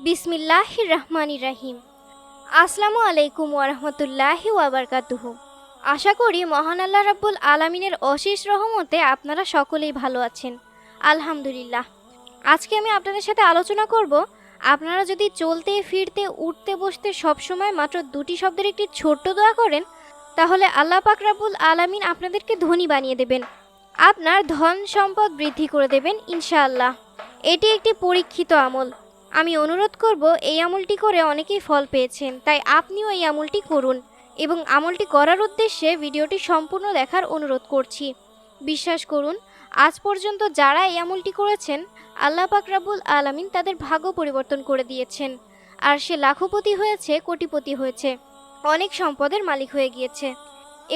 বিসমিল্লাহ রহমান রাহিম আসসালামু আলাইকুম ওরহমতুল্লাহি ওয়াবারকাতুহু। আশা করি মহান আল্লাহ রাব্বুল আলামিনের অশেষ রহমতে আপনারা সকলেই ভালো আছেন। আলহামদুলিল্লাহ। আজকে আমি আপনাদের সাথে আলোচনা করব, আপনারা যদি চলতে, ফিরতে, উঠতে, বসতে সবসময় মাত্র দুটি শব্দের একটি ছোট্ট দোয়া করেন, তাহলে আল্লাহ পাক রাব্বুল আলামিন আপনাদেরকে ধনী বানিয়ে দেবেন। আপনার ধন সম্পদ বৃদ্ধি করে দেবেন ইনশাআল্লাহ। এটি একটি পরীক্ষিত আমল। আমি অনুরোধ করব, এই আমলটি করে অনেকেই ফল পেয়েছেন, তাই আপনিও এই আমলটি করুন এবং আমলটি করার উদ্দেশ্যে ভিডিওটি সম্পূর্ণ দেখার অনুরোধ করছি। বিশ্বাস করুন, আজ পর্যন্ত যারা এই আমলটি করেছেন, আল্লাহ পাক রাব্বুল আলামিন তাদের ভাগ্য পরিবর্তন করে দিয়েছেন, আর সে লাখপতি হয়েছে, কোটিপতি হয়েছে, অনেক সম্পদের মালিক হয়ে গিয়েছে।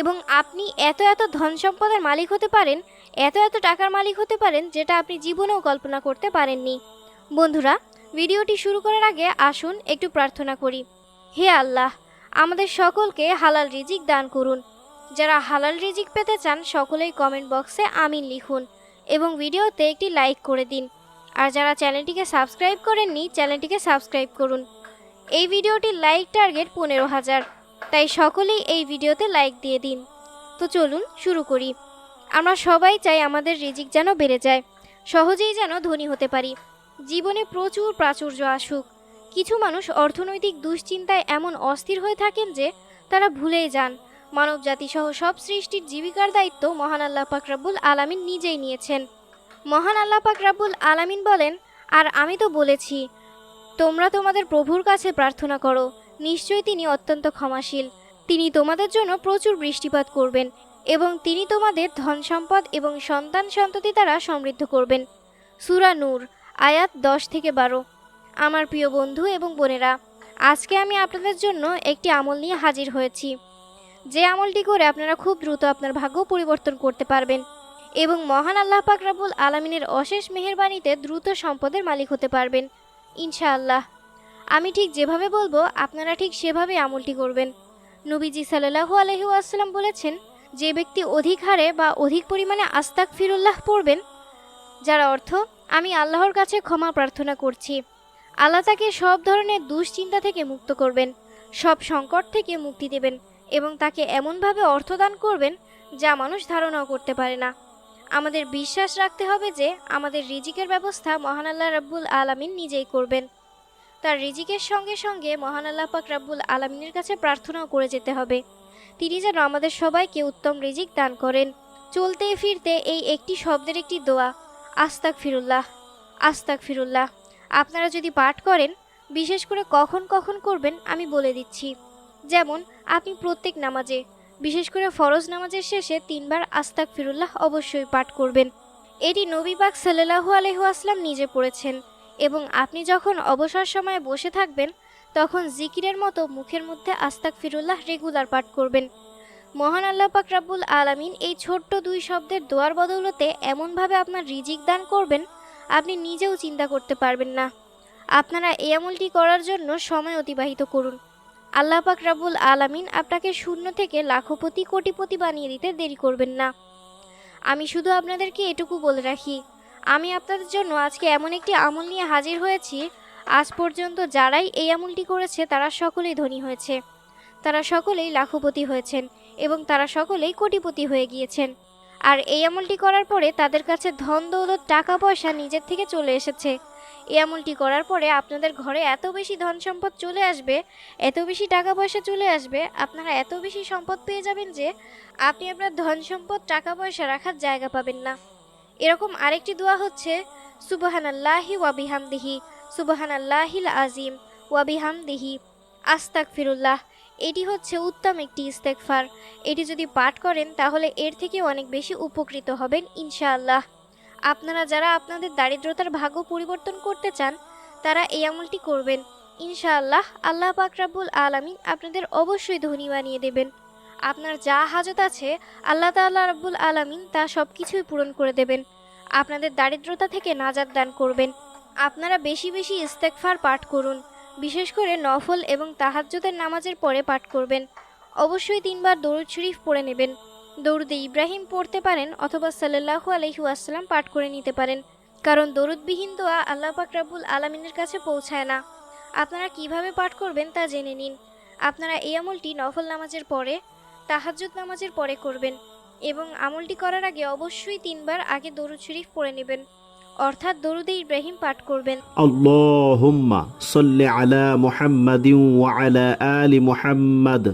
এবং আপনি এত এত ধন সম্পদের মালিক হতে পারেন, এত এত টাকার মালিক হতে পারেন, যেটা আপনি জীবনেও কল্পনা করতে পারেননি। বন্ধুরা ভিডিওটি শুরু করার আগে আসুন একটু প্রার্থনা করি। হে আল্লাহ, আমাদের সকলকে হালাল রিজিক দান করুন। যারা হালাল রিজিক পেতে চান সকলেই কমেন্ট বক্সে আমিন লিখুন এবং ভিডিওতে একটি লাইক করে দিন। আর যারা চ্যানেলটিকে সাবস্ক্রাইব করেননি, চ্যানেলটিকে সাবস্ক্রাইব করুন। এই ভিডিওটির লাইক টার্গেট পনেরো হাজার, তাই সকলেই এই ভিডিওতে লাইক দিয়ে দিন। তো চলুন শুরু করি। আমরা সবাই চাই আমাদের রিজিক যেন বেড়ে যায়, সহজেই যেন ধনী হতে পারি। জীবনে প্রচুর প্রাচুর্য আসুক। কিছু মানুষ অর্থনৈতিক দুশ্চিন্তায় এমন অস্থির হয়ে থাকেন যে, তারা ভুলেই যান। মানব জাতিসহ সব সৃষ্টির জীবিকার দায়িত্ব মহান আল্লাহ পাকরাবুল আলামিন নিজেই নিয়েছেন। মহান আল্লাহ পাকরাবুল আলামিন বলেন, আর আমি তো বলেছি, তোমরা তোমাদের প্রভুর কাছে প্রার্থনা করো। নিশ্চয়ই তিনি অত্যন্ত ক্ষমাশীল। তিনি তোমাদের জন্য প্রচুর বৃষ্টিপাত করবেন এবং তিনি তোমাদের ধন সম্পদ এবং সন্তান সন্ততি দ্বারা সমৃদ্ধ করবেন। সুরা নূর আয়াত দশ থেকে বারো। আমার প্রিয় বন্ধু এবং বোনেরা, আজকে আমি আপনাদের জন্য একটি আমল নিয়ে হাজির হয়েছি। যে আমলটি করে আপনারা খুব দ্রুত আপনার ভাগ্য পরিবর্তন করতে পারবেন এবং মহান আল্লাহ পাক রাবুল আলমিনের অশেষ মেহেরবানিতে দ্রুত সম্পদের মালিক হতে পারবেন, ইনশাআল্লাহ। আমি ঠিক যেভাবে বলব, আপনারা ঠিক সেভাবে আমলটি করবেন। নবীজি সাল্লাহু আলহি আসসালাম বলেছেন, যে ব্যক্তি অধিক হারে বা অধিক পরিমাণে আস্তাক ফিরুল্লাহ পড়বেন যার অর্থ, আমি আল্লাহর কাছে ক্ষমা প্রার্থনা করছি। আল্লাহ তাকে সব ধরনের দুশ্চিন্তা থেকে মুক্ত করবেন, সব সংকট থেকে মুক্তি দেবেন এবং তাকে এমনভাবে অর্থদান করবেন যা মানুষ ধারণাও করতে পারে না। আমাদের বিশ্বাস রাখতে হবে যে, আমাদের রিজিকের ব্যবস্থা মহান আল্লাহ রাব্বুল আলামিন নিজেই করবেন। তার রিজিকের সঙ্গে সঙ্গে মহান আল্লাহ পাক রাব্বুল আলামিনের কাছে প্রার্থনাও করে যেতে হবে। তিনি যেন আমাদের সবাইকে উত্তম রিজিক দান করেন। চলতে ফিরতে এই একটি শব্দের একটি দোয়া। আস্তাক ফিরুল্লাহ আস্তাক ফিরুল্লাহ আপনারা যদি পাঠ করেন, বিশেষ করে কখন কখন করবেন আমি বলে দিচ্ছি। যেমন, আপনি প্রত্যেক নামাজে, বিশেষ করে ফরজ নামাজের শেষে তিনবার আস্তাক ফিরুল্লাহ অবশ্যই পাঠ করবেন। এটি নবী পাক সাল্লাহু আলহু আসলাম নিজে পড়েছেন এবং আপনি যখন অবসর সময়ে বসে থাকবেন, তখন জিকিরের মতো মুখের মধ্যে আস্তাক ফিরুল্লাহ রেগুলার পাঠ করবেন। মহান আল্লাহ পাক রাব্বুল আলামিন এই ছোট্ট দুই শব্দের দোয়ার বদৌলতে এমনভাবে আপনার রিজিক দান করবেন, আপনি নিজেও চিন্তা করতে পারবেন না। আপনারা এই আমলটি করার জন্য সময় অতিবাহিত করুন। আল্লাহ পাক রাব্বুল আলামিন আপনাকে শূন্য থেকে লাখপতি কোটিপতি বানিয়ে দিতে দেরি করবেন না। আমি শুধু আপনাদেরকে এটুকু বলে রাখি, আমি আপনাদের জন্য আজকে এমন একটি আমল নিয়ে হাজির হয়েছি, আজ পর্যন্ত যারাই এই আমলটি করেছে তারা সকলেই ধনী হয়েছে, তারা সকলেই লাখপতি হয়েছেন। এবং তারা সকলেই কোটিপতি হয়ে গিয়েছেন। আর এই আমলটি করার পরে তাদের কাছে ধন, দৌলত টাকা পয়সা নিজের থেকে চলে এসেছে। এই আমলটি করার পরে আপনাদের ঘরে এত বেশি ধন সম্পদ চলে আসবে, এত বেশি টাকা পয়সা চলে আসবে, আপনারা এত বেশি সম্পদ পেয়ে যাবেন যে আপনি আপনার ধন সম্পদ টাকা পয়সা রাখার জায়গা পাবেন না। এরকম আরেকটি দোয়া হচ্ছে সুবাহান আল্লাহি ওয়াবিহামদিহি সুবাহান আল্লাহিল আজিম ওয়াবিহামদিহি আস্তাক ফিরুল্লাহ এটি হচ্ছে উত্তম একটি ইস্তেকফার এটি যদি পাঠ করেন, তাহলে এর থেকে অনেক বেশি উপকৃত হবেন, ইনশাআল্লাহ। আপনারা যারা আপনাদের দারিদ্রতার ভাগ্য পরিবর্তন করতে চান, তারা এই আমলটি করবেন। ইনশাআল্লাহ আল্লাহ পাক রাব্বুল আলামিন আপনাদের অবশ্যই ধনী বানিয়ে দেবেন। আপনার যা হাজত আছে, আল্লাহ তাআলা রাব্বুল আলামিন তা সব কিছুই পূরণ করে দেবেন। আপনাদের দারিদ্রতা থেকে নাজাত দান করবেন। আপনারা বেশি বেশি ইস্তেকফার পাঠ করুন। বিশেষ করে নফল এবং তাহাজ্জুদের নামাজের পরে পাঠ করবেন। অবশ্যই তিনবার দরুদ শরীফ পড়ে নেবেন। দরুদে ইব্রাহিম পড়তে পারেন অথবা সাল্লাহু আলহি আসসালাম পাঠ করে নিতে পারেন। কারণ দরুদবিহীন দোয়া আল্লাহ পাক রাব্বুল আলামিনের কাছে পৌঁছায় না। আপনারা কীভাবে পাঠ করবেন তা জেনে নিন। আপনারা এই আমলটি নফল নামাজের পরে, তাহাজ্জুদ নামাজের পরে করবেন এবং আমলটি করার আগে অবশ্যই তিনবার আগে দরুদ শরীফ পড়ে নেবেন। অর্থাৎ দরুদে ইব্রাহিম পাঠ করবেন اللهم صل على محمد وعلى آل محمد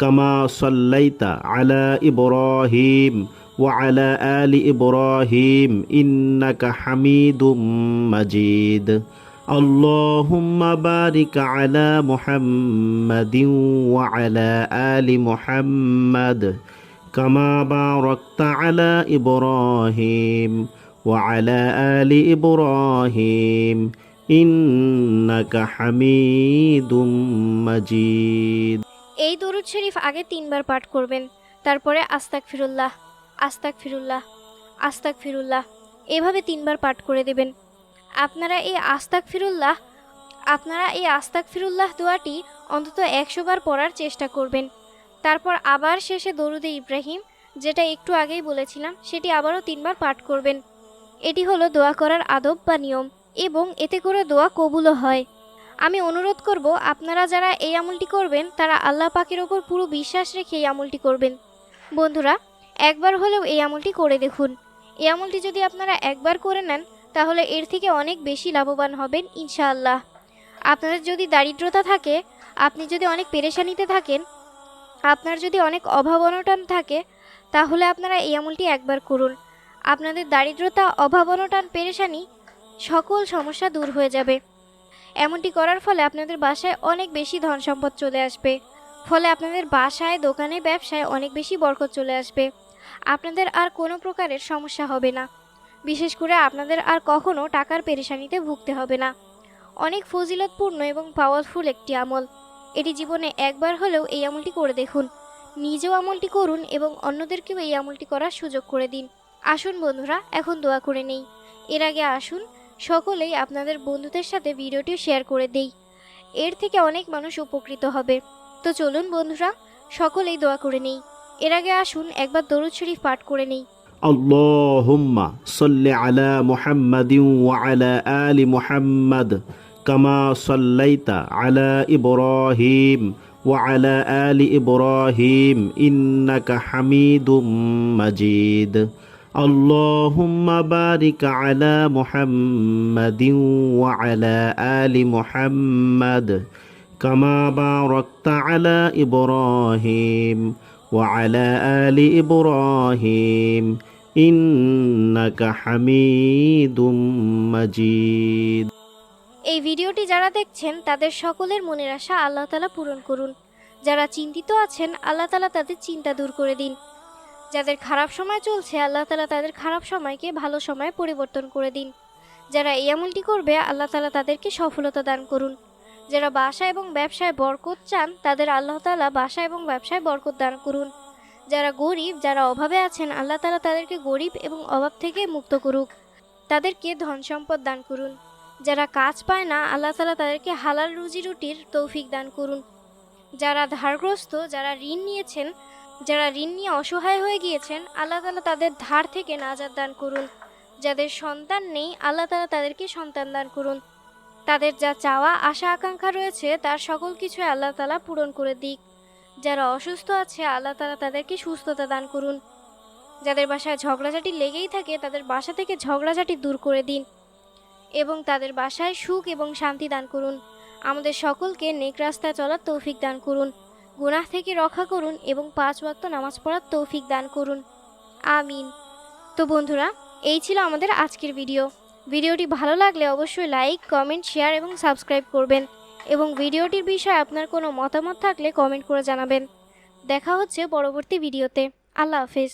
كما صليت على إبراهيم وعلى آل إبراهيم إنك حميد مجيد اللهم بارك على محمد وعلى آل محمد كما باركت على إبراهيم وعلى آل إبراهيم إنك حميد مجيد এই দরুদ শরীফ আগে তিনবার পাঠ করবেন তারপরে আস্তাক ফিরুল্লাহ আস্তাক ফিরুল্লাহ আস্তাক ফিরুল্লাহ এভাবে তিনবার পাঠ করে দেবেন আপনারা এই আস্তাক ফিরুল্লাহ আপনারা এই আস্তাক ফিরুল্লাহ দোয়াটি অন্তত একশো বার পড়ার চেষ্টা করবেন তারপর আবার শেষে দরুদে ইব্রাহিম যেটা একটু আগেই বলেছিলাম সেটি আবারও তিনবার পাঠ করবেন এটি হলো দোয়া করার আদব বা নিয়ম, এবং এতে করে দোয়া কবুলও হয়। আমি অনুরোধ করব, আপনারা যারা এই আমলটি করবেন, তারা আল্লাহ পাকের ওপর পুরো বিশ্বাস রেখে এই আমলটি করবেন। বন্ধুরা, একবার হলেও এই আমলটি করে দেখুন। এই আমলটি যদি আপনারা একবার করে নেন, তাহলে এর থেকে অনেক বেশি লাভবান হবেন, ইনশাআল্লাহ। আপনাদের যদি দারিদ্রতা থাকে, আপনি যদি অনেক পেরেশানিতে থাকেন, আপনার যদি অনেক অভাব অনটন থাকে, তাহলে আপনারা এই আমলটি একবার করুন। আপনাদের দারিদ্রতা, অভাব অনটন, পেরেশানি সকল সমস্যা দূর হয়ে যাবে। এমনটি করার ফলে আপনাদের বাসায় অনেক বেশি ধন সম্পদ চলে আসবে। ফলে আপনাদের বাসায়, দোকানে, ব্যবসায় অনেক বেশি বরকত চলে আসবে। আপনাদের আর কোনো প্রকারের সমস্যা হবে না। বিশেষ করে আপনাদের আর কখনো টাকার পেরেশানিতে ভুগতে হবে না। অনেক ফজিলতপূর্ণ এবং পাওয়ারফুল একটি আমল। এটি জীবনে একবার হলেও এই আমলটি করে দেখুন। নিজেও আমলটি করুন এবং অন্যদেরকেও এই আমলটি করার সুযোগ করে দিন। আসুন বন্ধুরা এখন দোয়া করে নেই এর আগে আসুন সকলেই আপনাদের বন্ধুদের সাথে ভিডিওটি শেয়ার করে দেই এর থেকে অনেক মানুষ উপকৃত হবে তো চলুন বন্ধুরা সকলেই দোয়া করে নেই এর আগে আসুন একবার দরুদ শরীফ পাঠ করে নেই اللهم صل على محمد وعلى آل محمد كما صليت على إبراهيم وعلى آل إبراهيم إنك حميد مجيد اللهم بارك على محمد وعلى آل محمد كما باركت على إبراهيم وعلى آل إبراهيم إنك حميد مجيد এই ভিডিওটি যারা দেখছেন তাদের সকলের মনের আশা আল্লাহ তালা পূরণ করুন যারা চিন্তিত আছেন আল্লাহ তালা তাদের চিন্তা দূর করে দিন যাদের খারাপ সময় চলছে, আল্লাহ তালা তাদের খারাপ সময়কে ভালো সময়ে পরিবর্তন করে দিন। যারা এই আমলটি করবে, আল্লাহ তালা তাদেরকে সফলতা দান করুন। যারা বাসা এবং ব্যবসায় বরকত চান, তাদের আল্লাহ তালা বাসা এবং ব্যবসায় বরকত দান করুন। যারা গরিব, যারা অভাবে আছেন, আল্লাহ তালা তাদেরকে গরিব এবং অভাব থেকে মুক্ত করুক। তাদেরকে ধন সম্পদ দান করুন। যারা কাজ পায় না, আল্লাহ তালা তাদেরকে হালাল রুজি রুটির তৌফিক দান করুন। যারা ধারগ্রস্ত, যারা ঋণ নিয়েছেন যারা ঋণ নিয়ে অসহায় হয়ে গিয়েছেন, আল্লাহ তালা তাদের ধার থেকে নাজাদ দান করুন। যাদের সন্তান নেই, আল্লাহ তালা তাদেরকে সন্তান দান করুন। তাদের যা চাওয়া, আশা, আকাঙ্ক্ষা রয়েছে, তার সকল কিছু আল্লাহ তালা পূরণ করে দিক। যারা অসুস্থ আছে, আল্লাহ তালা তাদেরকে সুস্থতা দান করুন। যাদের বাসায় ঝগড়াঝাটি লেগেই থাকে, তাদের বাসা থেকে ঝগড়াঝাটি দূর করে দিন এবং তাদের বাসায় সুখ এবং শান্তি দান করুন। আমাদের সকলকে নেক রাস্তায় চলার তৌফিক দান করুন। গুনাহ থেকে রক্ষা করুন এবং পাঁচ ওয়াক্ত নামাজ পড়ার তৌফিক দান করুন। আমিন। তো বন্ধুরা, এই ছিল আমাদের আজকের ভিডিও। ভিডিওটি ভালো লাগলে অবশ্যই লাইক, কমেন্ট, শেয়ার এবং সাবস্ক্রাইব করবেন এবং ভিডিওটির বিষয়ে আপনার কোনো মতামত থাকলে কমেন্ট করে জানাবেন। দেখা হচ্ছে পরবর্তী ভিডিওতে। আল্লাহ হাফেজ।